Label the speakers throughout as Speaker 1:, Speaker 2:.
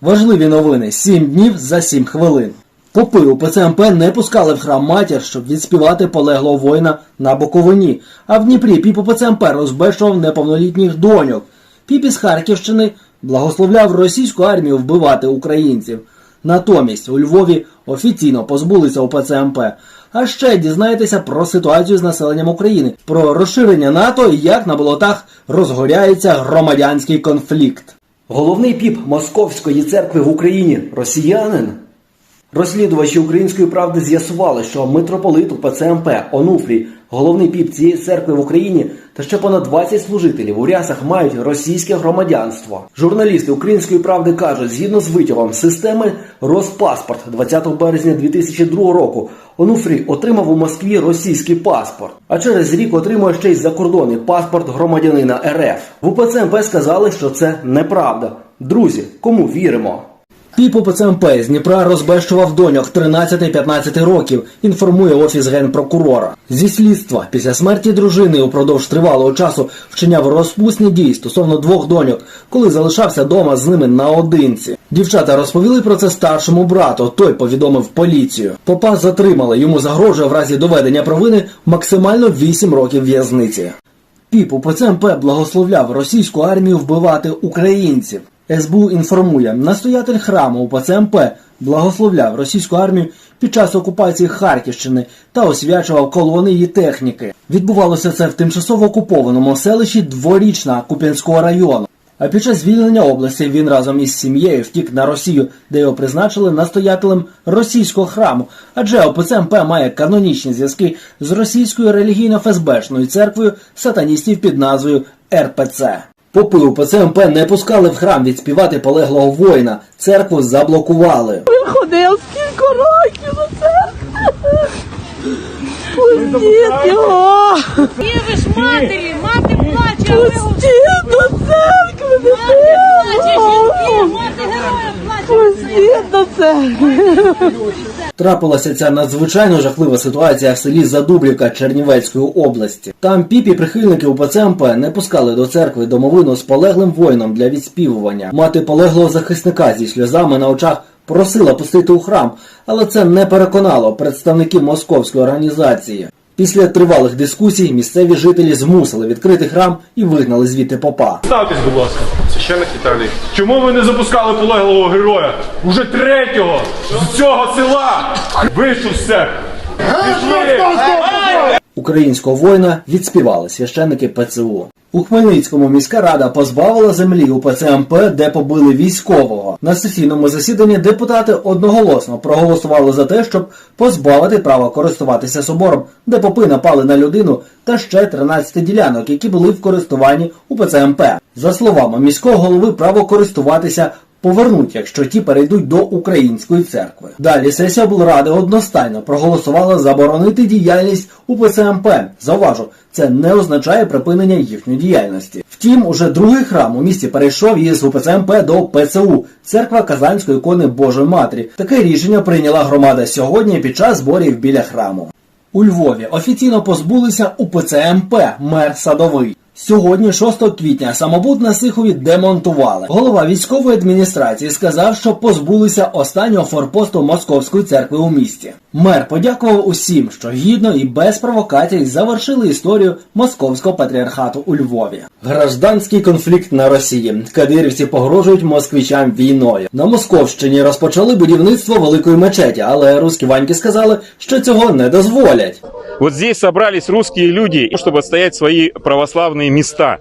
Speaker 1: Важливі новини. Сім днів за сім хвилин. Попи у ПЦМП не пускали в храм матір, щоб відспівати полеглого воїна на Буковині. А в Дніпрі піп ПЦМП розбещував неповнолітніх доньок. Піп із Харківщини благословляв російську армію вбивати українців. Натомість у Львові офіційно позбулися у ПЦМП. А ще дізнаєтеся про ситуацію з населенням України, про розширення НАТО і як на болотах розгоряється громадянський конфлікт. Головний піп Московської церкви в Україні росіянин. Розслідувачі української правди з'ясували, що митрополит УПЦ МП Онуфрій, головний піп цієї церкви в Україні, та ще понад 20 служителів у рясах мають російське громадянство. Журналісти української правди кажуть, згідно з витягом системи Роспаспорт 20 березня 2002 року, Онуфрій отримав у Москві російський паспорт, а через рік отримує ще й закордонний паспорт громадянина РФ. В УПЦ МП сказали, що це неправда. Друзі, кому віримо? Піпу ПЦМП з Дніпра розбещував доньок 13-15 років, інформує офіс генпрокурора. Зі слідства після смерті дружини упродовж тривалого часу вчиняв розпусні дії стосовно двох доньок, коли залишався дома з ними наодинці. Дівчата розповіли про це старшому брату. Той повідомив поліцію. Попа затримали. Йому загрожує в разі доведення провини максимально 8 років в'язниці. Піп у ПЦМП благословляв російську армію вбивати українців. СБУ інформує, настоятель храму у ПЦМП благословляв російську армію під час окупації Харківщини та освячував колони її техніки. Відбувалося це в тимчасово окупованому селищі Дворічна Куп'янського району. А під час звільнення області він разом із сім'єю втік на Росію, де його призначили настоятелем російського храму, адже ОПЦ МП має канонічні зв'язки з російською релігійно-фесбешною церквою сатаністів під назвою РПЦ. Попи по МП не пускали в храм відспівати полеглого воїна. Церкву заблокували.
Speaker 2: Ходив скільки років на церкву. Пустіть його!
Speaker 3: Ні, ви ж матері, мати плаче, а ви
Speaker 2: Пустіть до церкви, дитину! До церкви!
Speaker 1: Трапилася ця надзвичайно жахлива ситуація в селі Задублівка Чернівецької області. Там піпі прихильники УПЦ МП не пускали до церкви домовину з полеглим воїном для відспівування. Мати полеглого захисника зі сльозами на очах просила пустити у храм, але це не переконало представників московської організації. Після тривалих дискусій місцеві жителі змусили відкрити храм і вигнали звідти попа.
Speaker 4: Ставтесь, будь ласка.
Speaker 5: Священник Віталій.
Speaker 4: Чому ви не запускали полеглого героя? Уже третього з цього села вийшов все. Пішли!
Speaker 1: Українського воїна відспівали священники ПЦУ. У Хмельницькому міська рада позбавила землі у ПЦМП, де побили військового. На сесійному засіданні депутати одноголосно проголосували за те, щоб позбавити права користуватися собором, де попи напали на людину та ще 13 ділянок, які були в користуванні у ПЦМП. За словами міського голови, право користуватися повернуть, якщо ті перейдуть до української церкви. Далі сесія облради одностайно проголосувала заборонити діяльність УПЦМП. Зауважу, це не означає припинення їхньої діяльності. Втім, уже другий храм у місті перейшов із УПЦМП до ПЦУ церква Казанської ікони Божої Матері. Таке рішення прийняла громада сьогодні під час зборів біля храму. У Львові офіційно позбулися УПЦ МП мер Садовий. Сьогодні, 6 квітня, самобут на Сихові демонтували. Голова військової адміністрації сказав, що позбулися останнього форпосту Московської церкви у місті. Мер подякував усім, що гідно і без провокацій завершили історію московського патріархату у Львові. Гражданський конфлікт на Росії. Кадирівці погрожують москвичам війною. На Московщині розпочали будівництво великої мечеті, але русські ваньки сказали, що цього не дозволять.
Speaker 5: Вот здесь собрались русские люди, чтобы отстоять свои православные места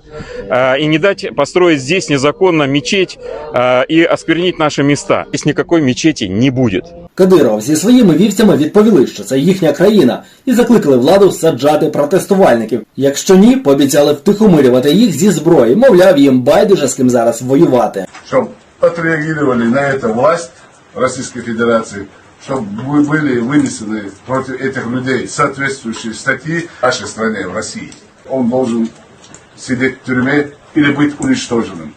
Speaker 5: э, и не дать построить здесь незаконно мечеть э, и осквернить наши места. Здесь никакой мечети не будет.
Speaker 1: Кадиров зі своїми вівцями відповіли, що це їхня країна, і закликали владу саджати протестувальників. Якщо ні, пообіцяли втихомирювати їх зі зброї, мовляв, їм байдуже з ким зараз воювати.
Speaker 6: чтобы отреагировали на это власть Российской Федерации, чтобы вы- были вынесены против этих людей соответствующие статьи в нашей стране, в России. Он должен сидеть в тюрьме или быть уничтоженным.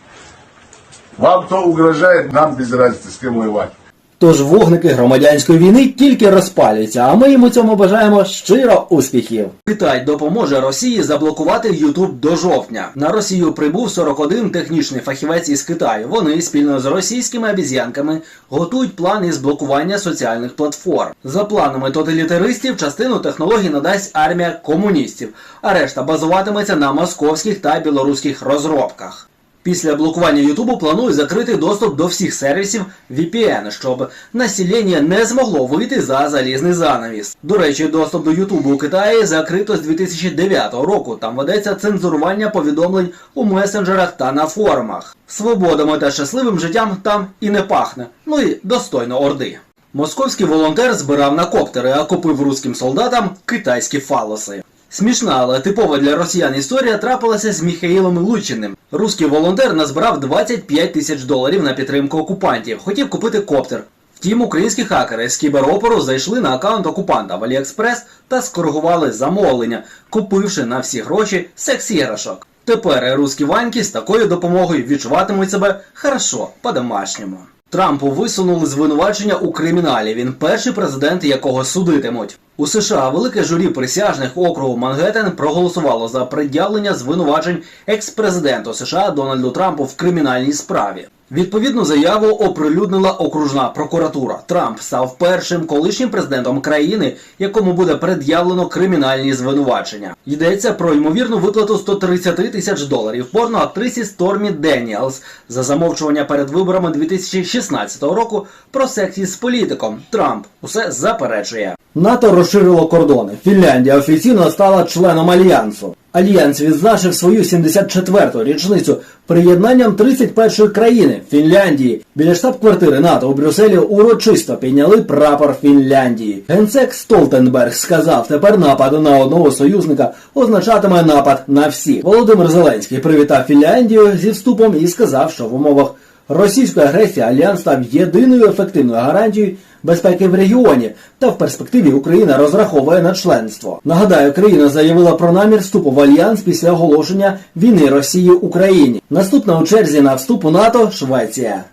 Speaker 6: Вам то угрожает, нам без разницы, с кем воевать.
Speaker 1: Тож вогники громадянської війни тільки розпалюються, а ми йому цьому бажаємо щиро успіхів. Китай допоможе Росії заблокувати YouTube до жовтня. На Росію прибув 41 технічний фахівець із Китаю. Вони спільно з російськими обіз'янками готують план із блокування соціальних платформ. За планами тоталітаристів, частину технологій надасть армія комуністів, а решта базуватиметься на московських та білоруських розробках. Після блокування Ютубу планують закрити доступ до всіх сервісів VPN, щоб населення не змогло вийти за залізний занавіс. До речі, доступ до Ютубу у Китаї закрито з 2009 року. Там ведеться цензурування повідомлень у месенджерах та на форумах. Свободами та щасливим життям там і не пахне. Ну і достойно орди. Московський волонтер збирав на коптери, а купив руським солдатам китайські фалоси. Смішна, але типова для росіян історія трапилася з Міхаїлом Лучиним. Руський волонтер назбирав 25 тисяч доларів на підтримку окупантів. Хотів купити коптер. Втім, українські хакери з кіберопору зайшли на аккаунт окупанта в Аліекспрес та скоригували замовлення, купивши на всі гроші секс-іграшок. Тепер русські ваньки з такою допомогою відчуватимуть себе хорошо, по-домашньому. Трампу висунули звинувачення у криміналі. Він перший президент, якого судитимуть. У США велике журі присяжних округу Мангеттен проголосувало за пред'явлення звинувачень екс-президенту США Дональду Трампу в кримінальній справі. Відповідну заяву оприлюднила окружна прокуратура. Трамп став першим колишнім президентом країни, якому буде пред'явлено кримінальні звинувачення. Йдеться про ймовірну виплату 130 тисяч доларів порноактрисі Стормі Деніелс за замовчування перед виборами 2016 року про секс із політиком. Трамп усе заперечує. НАТО розширило кордони. Фінляндія офіційно стала членом альянсу. Альянс відзначив свою 74-ту річницю приєднанням 31-ї країни Фінляндії. Біля штаб-квартири НАТО у Брюсселі урочисто підняли прапор Фінляндії. Генсек Столтенберг сказав, тепер напад на одного союзника означатиме напад на всіх. Володимир Зеленський привітав Фінляндію зі вступом і сказав, що в умовах російської агресії альянс став єдиною ефективною гарантією безпеки в регіоні, та в перспективі Україна розраховує на членство. Нагадаю, країна заявила про намір вступу в альянс після оголошення війни Росії Україні. Наступна у черзі на вступ у НАТО Швеція.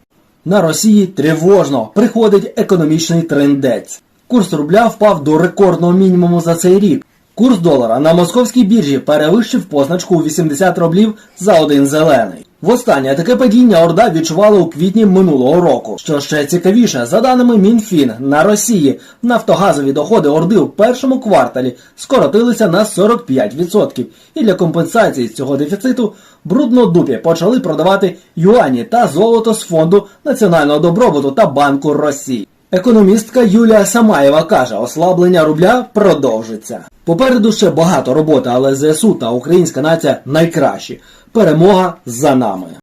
Speaker 1: На Росії тривожно приходить економічний трендець. Курс рубля впав до рекордного мінімуму за цей рік. Курс долара на московській біржі перевищив позначку у 80 рублів за один зелений. Востаннє таке падіння Орда відчувала у квітні минулого року. Що ще цікавіше, за даними Мінфін, на Росії нафтогазові доходи Орди в першому кварталі скоротилися на 45%. І для компенсації цього дефіциту бруднодупі почали продавати юані та золото з фонду національного добробуту та Банку Росії. Економістка Юлія Самаєва каже, ослаблення рубля продовжиться. Попереду ще багато роботи, але ЗСУ та українська нація найкращі. Перемога за нами.